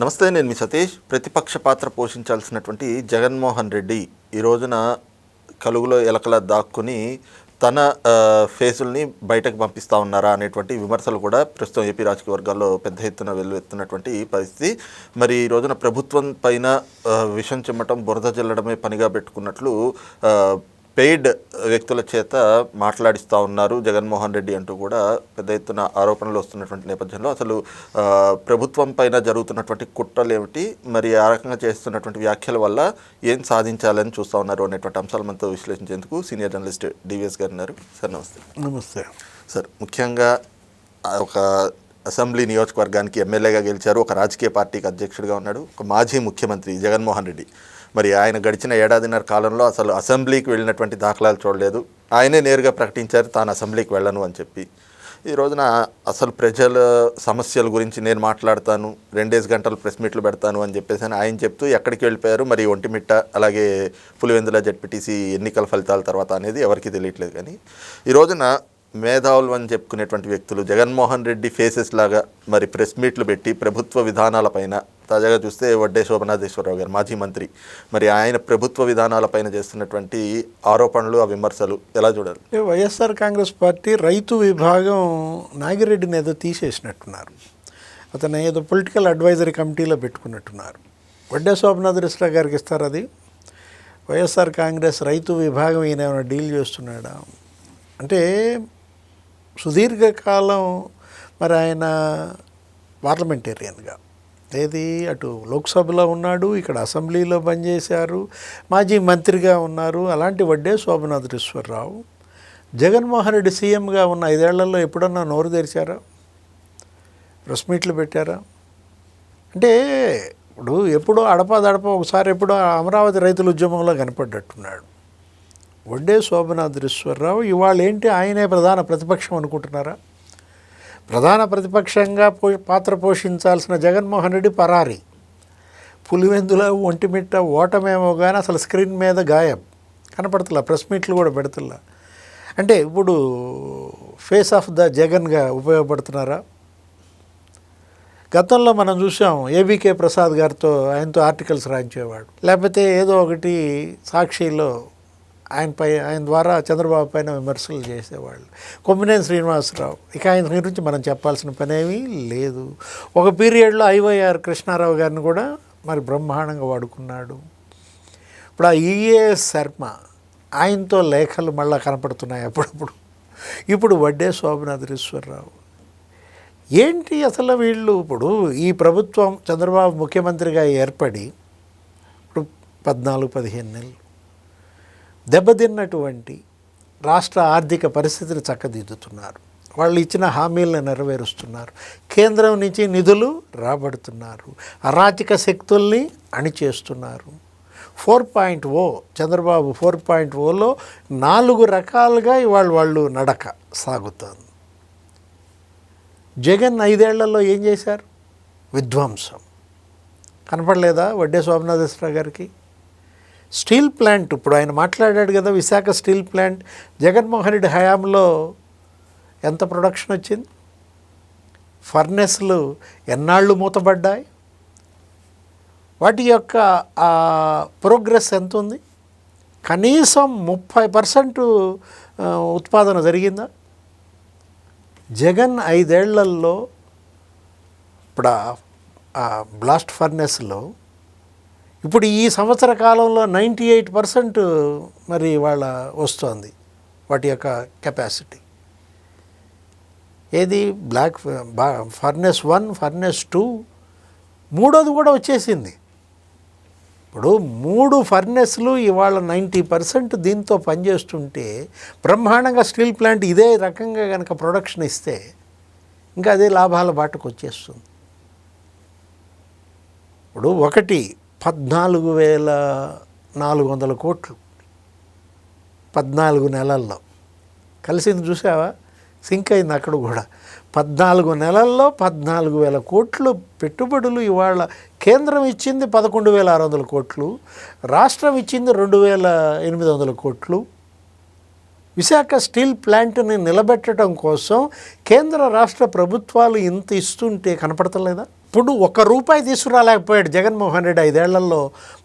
నమస్తే నేను మీ సతీష్. ప్రతిపక్ష పాత్ర పోషించాల్సినటువంటి జగన్మోహన్ రెడ్డి ఈ రోజున కలుగులో ఎలకల దాక్కుని తన ఫేసుల్ని బయటకు పంపిస్తా ఉన్నారా అనేటువంటి విమర్శలు కూడా ప్రస్తుతం ఏపీ రాజకీయ వర్గాల్లో పెద్ద ఎత్తున వెల్లువెత్తున్నటువంటి పరిస్థితి. మరి ఈ రోజున ప్రభుత్వం పైన విషం చిమ్మటం బురద జల్లడమే పనిగా పెట్టుకున్నట్లు పెయిడ్ వ్యక్తుల చేత మాట్లాడిస్తూ ఉన్నారు జగన్మోహన్ రెడ్డి అంటూ కూడా పెద్ద ఎత్తున ఆరోపణలు వస్తున్నటువంటి నేపథ్యంలో అసలు ప్రభుత్వం పైన జరుగుతున్నటువంటి కుట్రలు ఏమిటి? మరి ఆ రకంగా చేస్తున్నటువంటి వ్యాఖ్యల వల్ల ఏం సాధించాలని చూస్తూ ఉన్నారు అనేటువంటి అంశాలు మనతో విశ్లేషించేందుకు సీనియర్ జర్నలిస్ట్ డివిఎస్ గారు ఉన్నారు. సార్ నమస్తే. నమస్తే. సార్ ముఖ్యంగా ఒక అసెంబ్లీ నియోజకవర్గానికి ఎమ్మెల్యేగా గెలిచారు ఒక రాజకీయ పార్టీకి అధ్యక్షుడిగా ఉన్నాడు ఒక మాజీ ముఖ్యమంత్రి జగన్మోహన్ రెడ్డి. మరి ఆయన గడిచిన ఏడాదిన్నర కాలంలో అసలు అసెంబ్లీకి వెళ్ళినటువంటి దాఖలాలు చూడలేదు. ఆయనే నేరుగా ప్రకటించారు తాను అసెంబ్లీకి వెళ్ళను అని చెప్పి. ఈ రోజున అసలు ప్రజల సమస్యల గురించి నేను మాట్లాడతాను రెండేసి గంటలు ప్రెస్ మీట్లు పెడతాను అని చెప్పేసి అని ఆయన చెప్తూ ఎక్కడికి వెళ్ళిపోయారు? మరి ఒంటిమిట్ట అలాగే పులివెందుల జడ్పీటీసీ ఎన్నికల ఫలితాల తర్వాత అనేది ఎవరికీ తెలియట్లేదు కానీ ఈ రోజున మేధావులు అని చెప్పుకునేటువంటి వ్యక్తులు జగన్మోహన్ రెడ్డి ఫేసెస్ లాగా మరి ప్రెస్ మీట్లు పెట్టి ప్రభుత్వ విధానాలపైన తాజాగా చూస్తే వడ్డే శోభనాథేశ్వరరావు గారు మాజీ మంత్రి. మరి ఆయన ప్రభుత్వ విధానాలపైన చేస్తున్నటువంటి ఆరోపణలు ఆ విమర్శలు ఎలా చూడాలి? వైఎస్ఆర్ కాంగ్రెస్ పార్టీ రైతు విభాగం నాగిరెడ్డిని ఏదో తీసేసినట్టున్నారు. అతను ఏదో పొలిటికల్ అడ్వైజరీ కమిటీలో పెట్టుకున్నట్టున్నారు. వడ్డే శోభనాథ్ రిస్లా గారికి ఇస్తారు అది? వైఎస్ఆర్ కాంగ్రెస్ రైతు విభాగం ఈయన ఏమైనా డీల్ చేస్తున్నాడా? అంటే సుదీర్ఘకాలం మరి ఆయన పార్లమెంటేరియన్గా. ఏది? అటు లోక్సభలో ఉన్నాడు ఇక్కడ అసెంబ్లీలో పనిచేశారు మాజీ మంత్రిగా ఉన్నారు అలాంటి వడ్డే శోభనాథేశ్వరరావు జగన్మోహన్ రెడ్డి సీఎంగా ఉన్న ఐదేళ్ళలో ఎప్పుడన్నా నోరు తెరిచారా? ప్రెస్ మీట్లు పెట్టారా? అంటే ఇప్పుడు ఎప్పుడో అడపాదడప ఒకసారి ఎప్పుడో అమరావతి రైతుల ఉద్యమంలో కనపడ్డట్టున్నాడు. వడ్డే శోభనాథేశ్వరరావు ఇవాళ ఏంటి ఆయనే ప్రధాన ప్రతిపక్షం అనుకుంటున్నారా? ప్రధాన ప్రతిపక్షంగా పో పాత్ర పోషించాల్సిన జగన్మోహన్ రెడ్డి పరారి. పులివెందుల ఒంటిమిట్ట ఓటమేమో కానీ అసలు స్క్రీన్ మీద గాయం. కనపడతలా ప్రెస్ మీట్లు కూడా పెడతలా. అంటే ఇప్పుడు ఫేస్ ఆఫ్ ద జగన్గా ఉపయోగపడుతున్నారా? గతంలో మనం చూసాం ఏబీకే ప్రసాద్ గారితో ఆయనతో ఆర్టికల్స్ రాయించేవాడు. లేకపోతే ఏదో ఒకటి సాక్షిలో ఆయనపై ఆయన ద్వారా చంద్రబాబు పైన విమర్శలు చేసేవాళ్ళు. కొమ్మినేని శ్రీనివాసరావు ఇక ఆయన గురించి మనం చెప్పాల్సిన పనేమీ లేదు. ఒక పీరియడ్లో ఐవైఆర్ కృష్ణారావు గారిని కూడా మరి బ్రహ్మాండంగా వాడుకున్నాడు. ఇప్పుడు ఆ ఈఏఎస్ శర్మ ఆయనతో లేఖలు మళ్ళా కనపడుతున్నాయి అప్పుడప్పుడు. ఇప్పుడు వడ్డే శోభనాథేశ్వరరావు ఏంటి అసలు వీళ్ళు? ఇప్పుడు ఈ ప్రభుత్వం చంద్రబాబు ముఖ్యమంత్రిగా ఏర్పడి ఇప్పుడు పద్నాలుగు పదిహేను నెలలు. దెబ్బతిన్నటువంటి రాష్ట్ర ఆర్థిక పరిస్థితిని చక్కదిద్దుతున్నారు. వాళ్ళు ఇచ్చిన హామీలను నెరవేరుస్తున్నారు. కేంద్రం నుంచి నిధులు రాబడుతున్నారు. అరాచక శక్తుల్ని అణిచేస్తున్నారు. Four point O Chandrababu four point Ola నాలుగు రకాలుగా ఇవాళ వాళ్ళు నడక సాగుతోంది జగన్ ఐదేళ్ళలో ఏం చేశారు? విధ్వంసం. కనపడలేదా వడ్డే సోమనాథేశ్వర గారికి? స్టీల్ ప్లాంట్ ఇప్పుడు ఆయన మాట్లాడాడు కదా విశాఖ స్టీల్ ప్లాంట్ జగన్మోహన్ రెడ్డి హయాంలో ఎంత ప్రొడక్షన్ వచ్చింది? ఫర్నెస్లు ఎన్నాళ్ళు మూతబడ్డాయి వాటి యొక్క ప్రోగ్రెస్ ఎంత ఉంది కనీసం ముప్పై పర్సెంట్ ఉత్పాదన జరిగిందా? జగన్ ఐదేళ్ళలో ఇప్పుడు ఆ- బ్లాస్ట్ ఫర్నెస్లో ఇప్పుడు ఈ సంవత్సర కాలంలో నైంటీ ఎయిట్ పర్సెంట్ మరి వాళ్ళ వస్తోంది వాటి యొక్క కెపాసిటీ. ఏది? Blast furnace one furnace two మూడోది కూడా వచ్చేసింది. ఇప్పుడు మూడు ఫర్నెస్లు ఇవాళ నైంటీ పర్సెంట్ దీంతో పనిచేస్తుంటే బ్రహ్మాండంగా స్టీల్ ప్లాంట్ ఇదే రకంగా కనుక ప్రొడక్షన్ ఇస్తే ఇంకా అదే లాభాల బాటకు వచ్చేస్తుంది ఇప్పుడు ఒకటి పద్నాలుగు వేల నాలుగు వందల కోట్లు పద్నాలుగు నెలల్లో. కలిసింది చూసావా? సింక్ అయింది అక్కడ కూడా. పద్నాలుగు నెలల్లో పద్నాలుగు వేల కోట్లు పెట్టుబడులు ఇవాళ కేంద్రం ఇచ్చింది పదకొండు వేల ఆరు వందల కోట్లు రాష్ట్రం ఇచ్చింది రెండు వేల ఎనిమిది వందల కోట్లు. విశాఖ స్టీల్ ప్లాంట్ని నిలబెట్టడం కోసం కేంద్ర రాష్ట్ర ప్రభుత్వాలు ఇంత ఇస్తుంటే కనపడతలేదా? ఇప్పుడు ఒక రూపాయి తీసుకురాలేకపోయాడు జగన్మోహన్ రెడ్డి ఐదేళ్ళలో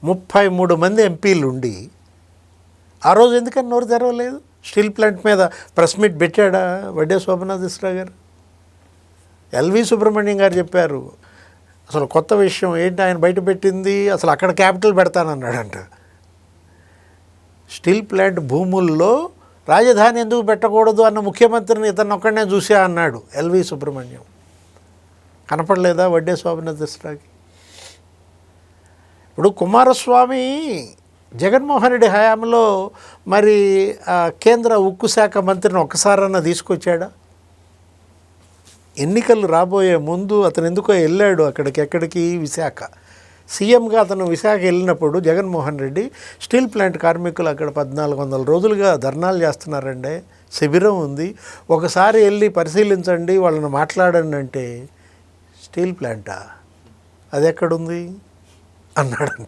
ముప్పై మూడు మంది ఎంపీలు ఉండి. ఆ రోజు ఎందుకని నోరు తెరవలేదు? స్టీల్ ప్లాంట్ మీద ప్రెస్ మీట్ పెట్టాడా వడ్డే శోభనాథేశ్వరరావు గారు? ఎల్వి సుబ్రహ్మణ్యం గారు చెప్పారు అసలు కొత్త విషయం ఏంటి ఆయన బయట పెట్టింది? అసలు అక్కడ క్యాపిటల్ పెడతానన్నాడంట. స్టీల్ ప్లాంట్ భూముల్లో రాజధాని ఎందుకు పెట్టకూడదు అన్న ముఖ్యమంత్రిని ఇతను ఒక్కడనే చూసా అన్నాడు ఎల్వి సుబ్రహ్మణ్యం. కనపడలేదా వడ్డే శోభనాథేశ్వరరావుకి ఇప్పుడు కుమారస్వామి జగన్మోహన్ రెడ్డి హయాంలో మరి ఆ కేంద్ర ఉక్కు శాఖ మంత్రిని ఒక్కసారన్నా తీసుకొచ్చాడా? ఎన్నికలు రాబోయే ముందు అతను ఎందుకో వెళ్ళాడు అక్కడికి ఎక్కడికి విశాఖ? సీఎంగా అతను విశాఖ వెళ్ళినప్పుడు జగన్మోహన్ రెడ్డి స్టీల్ ప్లాంట్ కార్మికులు అక్కడ పద్నాలుగు వందల రోజులుగా ధర్నాలు చేస్తున్నారండి శిబిరం ఉంది. ఒకసారి వెళ్ళి పరిశీలించండి వాళ్ళని మాట్లాడండి అంటే స్టీల్ ప్లాంటా? అది ఎక్కడుంది అన్నాడంట.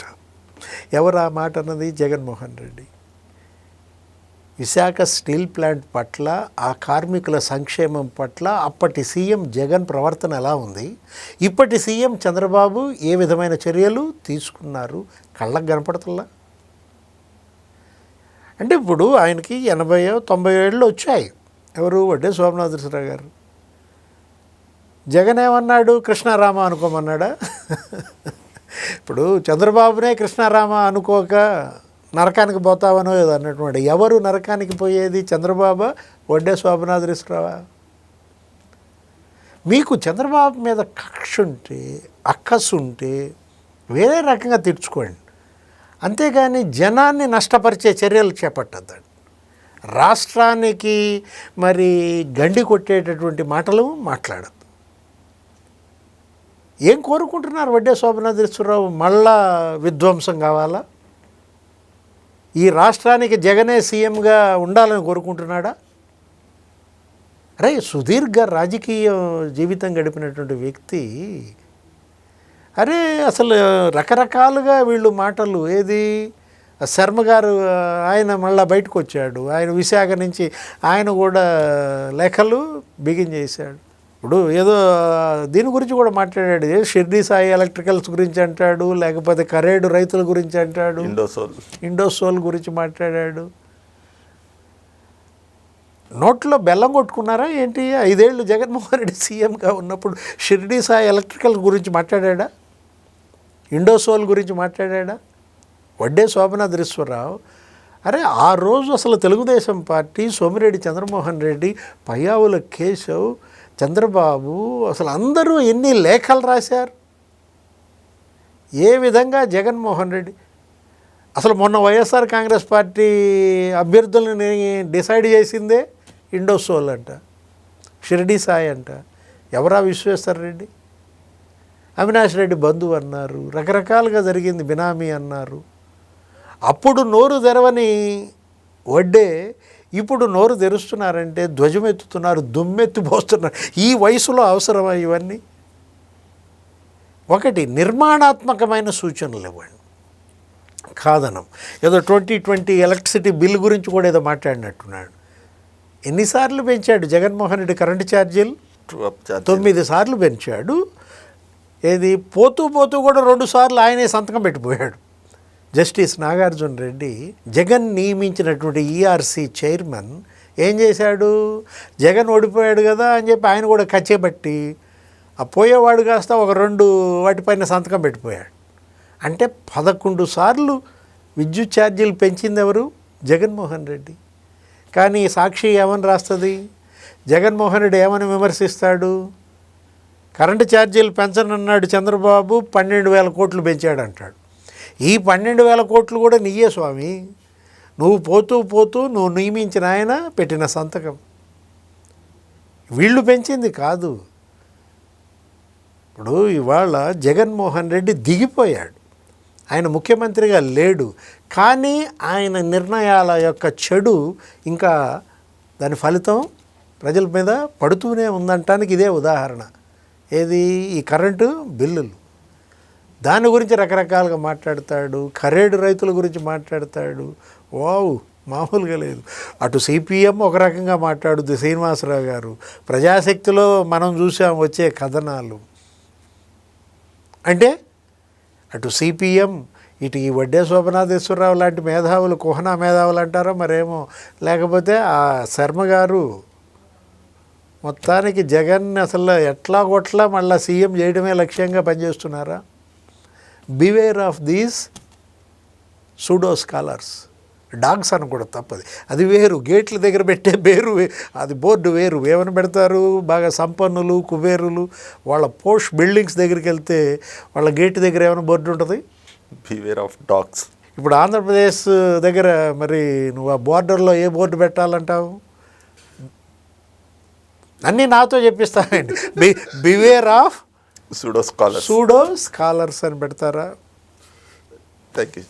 ఎవరు ఆ మాట అన్నది? జగన్మోహన్ రెడ్డి. విశాఖ స్టీల్ ప్లాంట్ పట్ల ఆ కార్మికుల సంక్షేమం పట్ల అప్పటి సీఎం జగన్ ప్రవర్తన ఎలా ఉంది? ఇప్పటి సీఎం చంద్రబాబు ఏ విధమైన చర్యలు తీసుకున్నారు? కళ్ళకు కనపడుతుందా అంటే ఇప్పుడు ఆయనకి ఎనభై తొంభై ఏళ్ళు వచ్చాయి. ఎవరు? వడ్డే సోమనాథేశ్వరరావు గారు. జగన్ ఏమన్నాడు? కృష్ణారామ అనుకోమన్నాడా? ఇప్పుడు చంద్రబాబునే కృష్ణారామ అనుకోక నరకానికి పోతావనో ఏదో అన్నటువంటి ఎవరు నరకానికి పోయేది? చంద్రబాబు? వడ్డే శోభనాథరేశ్వరరావా మీకు చంద్రబాబు మీద కక్ష ఉంటే అక్కసు ఉంటే వేరే రకంగా తీర్చుకోండి. అంతేగాని జనాన్ని నష్టపరిచే చర్యలు చేపట్టద్దండి రాష్ట్రానికి మరి గండి కొట్టేటటువంటి మాటలు మాట్లాడద్దు. ఏం కోరుకుంటున్నారు వడ్డే శోభనాథేశ్వరరావు మళ్ళా విధ్వంసం కావాలా? ఈ రాష్ట్రానికి జగనే సీఎంగా ఉండాలని కోరుకుంటున్నాడా? అరే సుదీర్ఘ రాజకీయ జీవితం గడిపినటువంటి వ్యక్తి అరే అసలు రకరకాలుగా వీళ్ళు మాటలు ఏది? శర్మ గారు ఆయన మళ్ళీ బయటకు వచ్చాడు ఆయన విశాఖ నుంచి ఆయన కూడా లేఖలు బిగిన్ చేశాడు. ఇప్పుడు ఏదో దీని గురించి కూడా మాట్లాడాడు. షిర్డీ సాయి ఎలక్ట్రికల్స్ గురించి అంటాడు లేకపోతే కరేడు రైతుల గురించి అంటాడు ఇండోసోల్ ఇండోసోల్ గురించి మాట్లాడాడు. నోట్లో బెల్లం కొట్టుకున్నారా ఏంటి? ఐదేళ్ళు జగన్మోహన్ రెడ్డి సీఎంగా ఉన్నప్పుడు షిర్డీ సాయి ఎలక్ట్రికల్ గురించి మాట్లాడా ఇండోసోల్ గురించి మాట్లాడా వడ్డే శోభనాథరేశ్వరరావు అరే ఆ రోజు అసలు తెలుగుదేశం పార్టీ సోమిరెడ్డి చంద్రమోహన్ రెడ్డి పయ్యావుల కేశవ్ చంద్రబాబు అసలు అందరూ ఎన్ని లేఖలు రాశారు? ఏ విధంగా జగన్మోహన్ రెడ్డి అసలు మొన్న వైఎస్ఆర్ కాంగ్రెస్ పార్టీ అభ్యర్థులని డిసైడ్ చేసిందే ఇండోసోల్ అంట షిరిడి సాయి అంట. ఎవరా విశ్వేశ్వర రెడ్డి? అవినాష్ రెడ్డి బంధువు అన్నారు రకరకాలుగా జరిగింది బినామీ అన్నారు. అప్పుడు నోరు తెరవని వడ్డే ఇప్పుడు నోరు తెరుస్తున్నారంటే ధ్వజమెత్తుతున్నారు దుమ్మెత్తి పోస్తున్నారు ఈ వయసులో అవసరమా ఇవన్నీ? ఒకటి నిర్మాణాత్మకమైన సూచనలు ఇవ్వండి. కాదనం. ఏదో ట్వంటీ ట్వంటీ ఎలక్ట్రిసిటీ బిల్ గురించి కూడా ఏదో మాట్లాడినట్టున్నాడు. ఎన్నిసార్లు పెంచాడు జగన్మోహన్ రెడ్డి కరెంటు ఛార్జీలు. తొమ్మిది సార్లు పెంచాడు. ఏది పోతూ పోతూ కూడా రెండు సార్లు ఆయనే సంతకం పెట్టిపోయాడు. జస్టిస్ నాగార్జున రెడ్డి జగన్ నియమించినటువంటి ఈఆర్సీ చైర్మన్ ఏం చేశాడు? జగన్ ఓడిపోయాడు కదా అని చెప్పి ఆయన కూడా కచ్చేబట్టి ఆ పోయేవాడు కాస్త ఒక రెండు వాటిపైన సంతకం పెట్టిపోయాడు. అంటే పదకొండు సార్లు విద్యుత్ ఛార్జీలు పెంచింది ఎవరు? జగన్మోహన్ రెడ్డి. కానీ సాక్షి ఏమని రాస్తుంది? జగన్మోహన్ రెడ్డి ఏమని విమర్శిస్తాడు? కరెంటు ఛార్జీలు పెంచనన్నాడు చంద్రబాబు పన్నెండు వేల కోట్లు పెంచాడు అంటాడు ఈ పన్నెండు వేల కోట్లు కూడా నీయే స్వామి. నువ్వు పోతూ పోతూ నువ్వు నియమించిన ఆయన పెట్టిన సంతకం. వీళ్ళు పెంచింది కాదు. ఇప్పుడు ఇవాళ జగన్మోహన్ రెడ్డి దిగిపోయాడు. ఆయన ముఖ్యమంత్రిగా లేడు. కానీ ఆయన నిర్ణయాల యొక్క చెడు ఇంకా దాని ఫలితం ప్రజల మీద పడుతూనే ఉందంటానికి ఇదే ఉదాహరణ. ఏది? ఈ కరెంటు బిల్లులు. దాని గురించి రకరకాలుగా మాట్లాడతాడు ఖరేడు రైతుల గురించి మాట్లాడతాడు. వావ్ మామూలుగా లేదు. అటు సిపిఎం ఒక రకంగా మాట్లాడుద్ది శ్రీనివాసరావు గారు. ప్రజాశక్తిలో మనం చూసాం వచ్చే కథనాలు. అంటే అటు సిపిఎం ఇటు ఈ వడ్డే శోభనాథేశ్వరరావు లాంటి మేధావులు కుహనా మేధావులు అంటారో మరేమో. లేకపోతే ఆ శర్మ గారు మొత్తానికి జగన్ అసలు ఎట్లా కొట్లా మళ్ళీ సీఎం చేయడమే లక్ష్యంగా పనిచేస్తున్నారా? Beware of these pseudo scholars dogs అని కూడా తప్పది. అది వేరు. గేట్ల దగ్గర పెట్టే పేరు వే- అది బోర్డు వేరు. ఏమని పెడతారు? బాగా సంపన్నులు కుబేరులు వాళ్ళ పోస్ట్ బిల్డింగ్స్ దగ్గరికి వెళ్తే వాళ్ళ గేట్ దగ్గర ఏమైనా బోర్డు ఉంటుంది? బివేర్ ఆఫ్ డాగ్స్ ఇప్పుడు ఆంధ్రప్రదేశ్ దగ్గర మరి నువ్వు ఆ బోర్డర్లో ఏ బోర్డు పెట్టాలంటావు? అన్నీ నాతో చెప్పిస్తానండి. B beware of pseudo scholars pseudo scholars అని పెడతారా? Thank you